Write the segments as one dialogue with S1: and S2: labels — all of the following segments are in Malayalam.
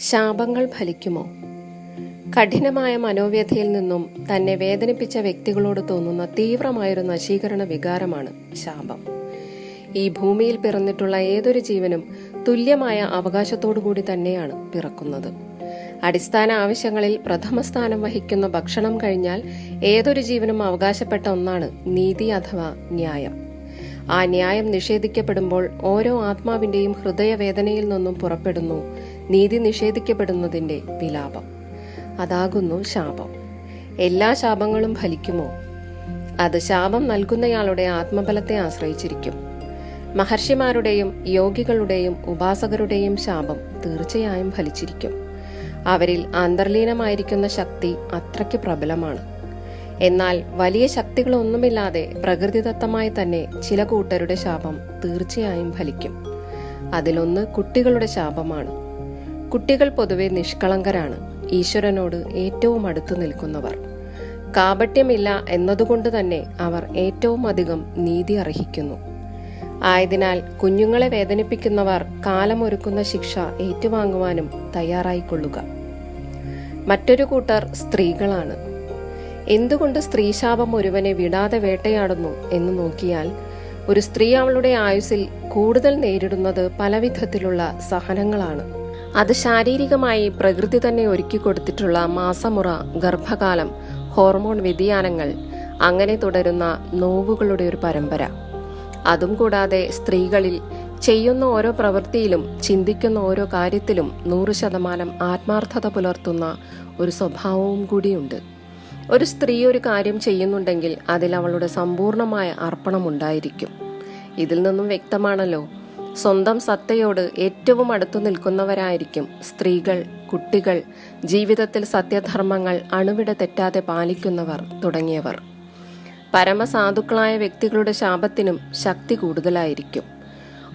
S1: ശാപങ്ങൾ ഫലിക്കുമോ? കഠിനമായ മനോവ്യഥയിൽ നിന്നും തന്നെ വേദനിപ്പിച്ച വ്യക്തികളോട് തോന്നുന്ന തീവ്രമായൊരു നശീകരണ വികാരമാണ് ശാപം. ഈ ഭൂമിയിൽ പിറന്നിട്ടുള്ള ഏതൊരു ജീവനും തുല്യമായ അവകാശത്തോടുകൂടി തന്നെയാണ് പിറക്കുന്നത്. അടിസ്ഥാന ആവശ്യങ്ങളിൽ പ്രഥമ സ്ഥാനം വഹിക്കുന്ന ഭക്ഷണം കഴിഞ്ഞാൽ ഏതൊരു ജീവനും അവകാശപ്പെട്ട ഒന്നാണ് നീതി അഥവാ ന്യായം. ആ ന്യായം നിഷേധിക്കപ്പെടുമ്പോൾ ഓരോ ആത്മാവിന്റെയും ഹൃദയവേദനയിൽ നിന്നും പുറപ്പെടുന്നു. നീതി നിഷേധിക്കപ്പെടുന്നതിന്റെ വിലാപം. അതാകുന്നു ശാപം. എല്ലാ ശാപങ്ങളും ഫലിക്കുമോ? അത് ശാപം നൽകുന്നയാളുടെ ആത്മബലത്തെ ആശ്രയിച്ചിരിക്കും. മഹർഷിമാരുടെയും യോഗികളുടെയും ഉപാസകരുടെയും ശാപം തീർച്ചയായും ഫലിച്ചിരിക്കും. അവരിൽ അന്തർലീനമായിരിക്കുന്ന ശക്തി അത്രയ്ക്ക് പ്രബലമാണ്. എന്നാൽ വലിയ ശക്തികളൊന്നുമില്ലാതെ പ്രകൃതിദത്തമായി തന്നെ ചില കൂട്ടരുടെ ശാപം തീർച്ചയായും ഫലിക്കും. അതിലൊന്ന് കുട്ടികളുടെ ശാപമാണ്. കുട്ടികൾ പൊതുവെ നിഷ്കളങ്കരാണ്. ഈശ്വരനോട് ഏറ്റവും അടുത്തു നിൽക്കുന്നവർ. കാപട്യമില്ല എന്നതുകൊണ്ട് തന്നെ അവർ ഏറ്റവും അധികം നീതി അർഹിക്കുന്നു. ആയതിനാൽ കുഞ്ഞുങ്ങളെ വേദനിപ്പിക്കുന്നവർ കാലമൊരുക്കുന്ന ശിക്ഷ ഏറ്റുവാങ്ങുവാനും തയ്യാറായിക്കൊള്ളുക. മറ്റൊരു കൂട്ടർ സ്ത്രീകളാണ്. എന്തുകൊണ്ട് സ്ത്രീശാപം ഒരുവനെ വിടാതെ വേട്ടയാടുന്നു എന്ന് നോക്കിയാൽ ഒരു സ്ത്രീ അവളുടെ ആയുസ്സിൽ കൂടുതൽ നേരിടുന്നത് പലവിധത്തിലുള്ള സഹനങ്ങളാണ്. അത് ശാരീരികമായി പ്രകൃതി തന്നെ ഒരുക്കി കൊടുത്തിട്ടുള്ള മാസമുറ ഗർഭകാലം ഹോർമോൺ വ്യതിയാനങ്ങൾ അങ്ങനെ തുടരുന്ന നോവുകളുടെ ഒരു പരമ്പര. അതും കൂടാതെ സ്ത്രീകളിൽ ചെയ്യുന്ന ഓരോ പ്രവൃത്തിയിലും ചിന്തിക്കുന്ന ഓരോ കാര്യത്തിലും നൂറ് ശതമാനം ആത്മാർത്ഥത പുലർത്തുന്ന ഒരു സ്വഭാവവും കൂടിയുണ്ട്. ഒരു സ്ത്രീ ഒരു കാര്യം ചെയ്യുന്നുണ്ടെങ്കിൽ അതിൽ അവളുടെ സമ്പൂർണമായ അർപ്പണമുണ്ടായിരിക്കും ഇതിൽ നിന്നും വ്യക്തമാണല്ലോ സ്വന്തം സത്തയോട് ഏറ്റവും അടുത്തു നിൽക്കുന്നവരായിരിക്കും സ്ത്രീകൾ കുട്ടികൾ ജീവിതത്തിൽ സത്യധർമ്മങ്ങൾ അണുവിട തെറ്റാതെ പാലിക്കുന്നവർ തുടങ്ങിയവർ. പരമസാധുക്കളായ വ്യക്തികളുടെ ശാപത്തിനും ശക്തി കൂടുതലായിരിക്കും.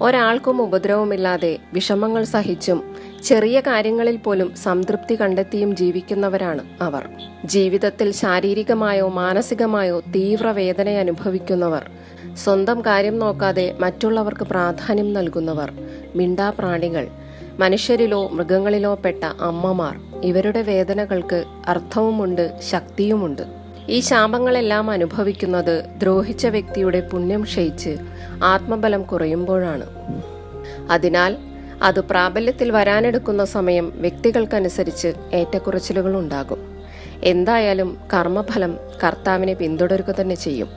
S1: ഒരാൾക്കും ഉപദ്രവമില്ലാതെ വിഷമങ്ങൾ സഹിച്ചും ചെറിയ കാര്യങ്ങളിൽ പോലും സംതൃപ്തി കണ്ടെത്തിയും ജീവിക്കുന്നവരാണ് അവർ. ജീവിതത്തിൽ ശാരീരികമായോ മാനസികമായോ തീവ്ര വേദന അനുഭവിക്കുന്നവർ സ്വന്തം കാര്യം നോക്കാതെ മറ്റുള്ളവർക്ക് പ്രാധാന്യം നൽകുന്നവർ മിണ്ടാപ്രാണികൾ മനുഷ്യരിലോ മൃഗങ്ങളിലോ പെട്ട അമ്മമാർ. ഇവരുടെ വേദനകൾക്ക് അർത്ഥവുമുണ്ട് ശക്തിയുമുണ്ട്. ഈ ശാപങ്ങളെല്ലാം അനുഭവിക്കുന്നത് ദ്രോഹിച്ച വ്യക്തിയുടെ പുണ്യം ക്ഷയിച്ച് ആത്മബലം കുറയുമ്പോഴാണ്. അതിനാൽ അത് പ്രാബല്യത്തിൽ വരാനെടുക്കുന്ന സമയം വ്യക്തികൾക്കനുസരിച്ച് ഏറ്റക്കുറച്ചിലുകൾ ഉണ്ടാകും എന്തായാലും കർമ്മഫലം കർത്താവിനെ പിന്തുടരുക തന്നെ ചെയ്യും.